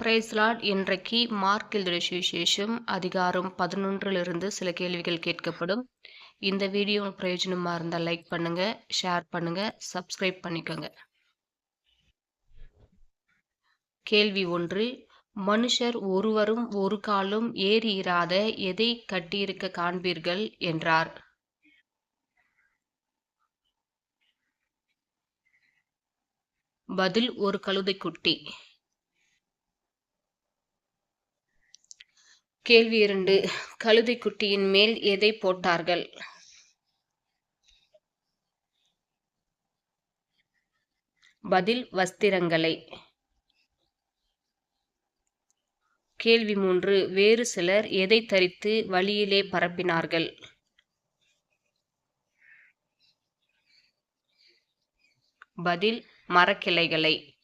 பிரேஸ்லாட் இன்றைக்கு மார்க் எழுதிய சுவிசேஷம் அதிகாரம் பதினொன்றிலிருந்து சில கேள்விகள் கேட்கப்படும். இந்த வீடியோ பிரயோஜனமாக இருந்தால் லைக் பண்ணுங்க ஷேர் பண்ணுங்க சப்ஸ்கிரைப் பண்ணிக்கோங்க. கேள்வி ஒன்று மனுஷர் ஒருவரும் ஒரு காலும் ஏறி இராத எதை கட்டியிருக்க காண்பீர்கள் என்றார். பதில் ஒரு கழுதைக்குட்டி. கேள்வி இரண்டு. கழுதைக்குட்டியின் மேல் எதை போட்டார்கள்? பதில் வஸ்திரங்களை. கேள்வி மூன்று. வேறு சிலர் எதை தரித்து வழியிலே பரப்பினார்கள்? பதில் மரக்கிளைகளை.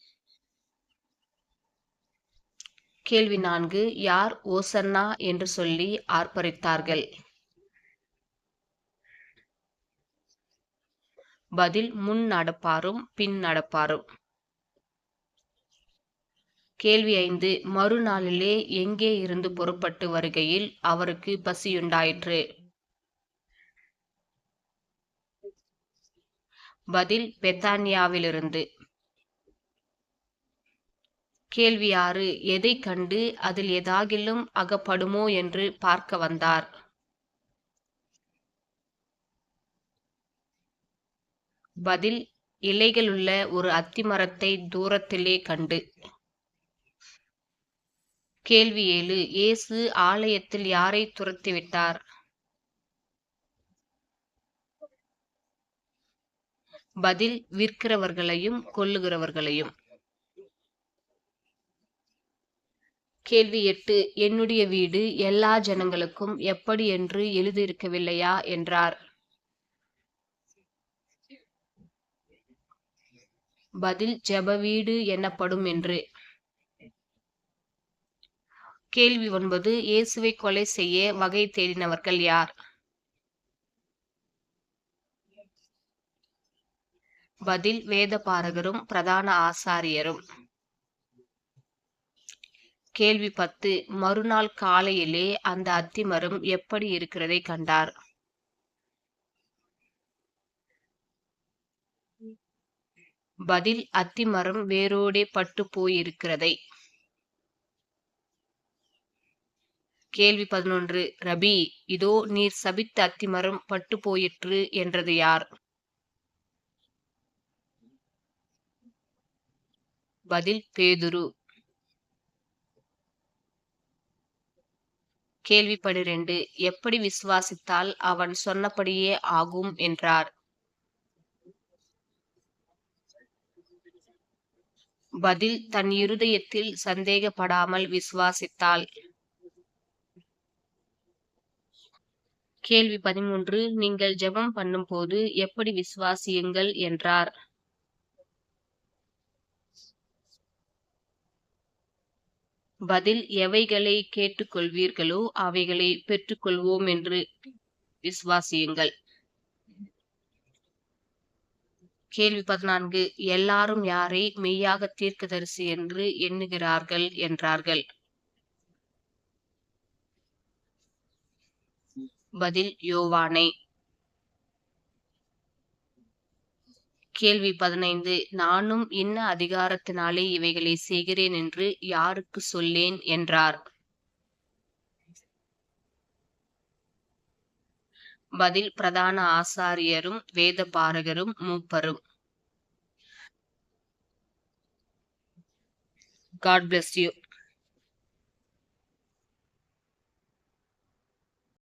கேள்வி நான்கு யார் ஓசன்னா? என்று சொல்லி ஆர்ப்பரித்தார்கள். பதில் முன் நடப்பாரும் பின் நடப்பாரும். கேள்வி ஐந்து மறுநாளிலே எங்கே இருந்து புறப்பட்டு வருகையில் அவருக்கு பசியுண்டாயிற்று? பதில் பெத்தானியாவிலிருந்து. கேள்வி ஆறு எதை கண்டு அதில் ஏதாகிலும் அகப்படுமோ என்று பார்க்க வந்தார். பதில் இலைகளுள்ள ஒரு அத்திமரத்தை தூரத்திலே கண்டு. கேள்வி ஏழு இயேசு ஆலயத்தில் யாரை துரத்திவிட்டார் பதில் விற்கிறவர்களையும் கொல்லுகிறவர்களையும். கேள்வி எட்டு என்னுடைய வீடு எல்லா ஜனங்களுக்கும் எப்படி என்று எழுதியிருக்கவில்லையா? என்றார். பதில் ஜெப வீடு எனப்படும் என்று. கேள்வி ஒன்பது இயேசுவை கொலை செய்ய வகை தேடினவர்கள் யார்? பதில் வேத பாரகரும் பிரதான ஆசாரியரும். கேள்வி பத்து மறுநாள் காலையிலே அந்த அத்திமரம் எப்படி இருக்கிறதை கண்டார்? பதில் அத்திமரம் வேரோடே பட்டு போயிருக்கிறதை. கேள்வி பதினொன்று ரபி இதோ நீர் சபித்த அத்திமரம் பட்டு போயிற்று என்றது யார்? பதில் பேதுரு. கேள்வி பனிரெண்டு எப்படி விசுவாசித்தால் அவன் சொன்னபடியே ஆகும் என்றார். பதில் தன் இருதயத்தில் சந்தேகப்படாமல் விசுவாசித்தாள். கேள்வி பதிமூன்று நீங்கள் ஜெபம் பண்ணும்போது எப்படி விசுவாசியுங்கள் என்றார். பதில் எவைகளை கேட்டுக்கொள்வீர்களோ அவைகளை பெற்றுக்கொள்வோம் என்று விசுவாசியுங்கள். கேள்வி பதினான்கு எல்லாரும் யாரை மெய்யாக தீர்க்கதரிசி என்று எண்ணுகிறார்கள் என்றார்கள்? பதில் யோவானை. கேள்வி பதினைந்து. நானும் இன்ன அதிகாரத்தினாலே இவைகளை செய்கிறேன் என்று யாருக்கு சொல்லேன் என்றார். பதில் பிரதான ஆசாரியரும் வேத பாரகரும் மூப்பரும். God bless you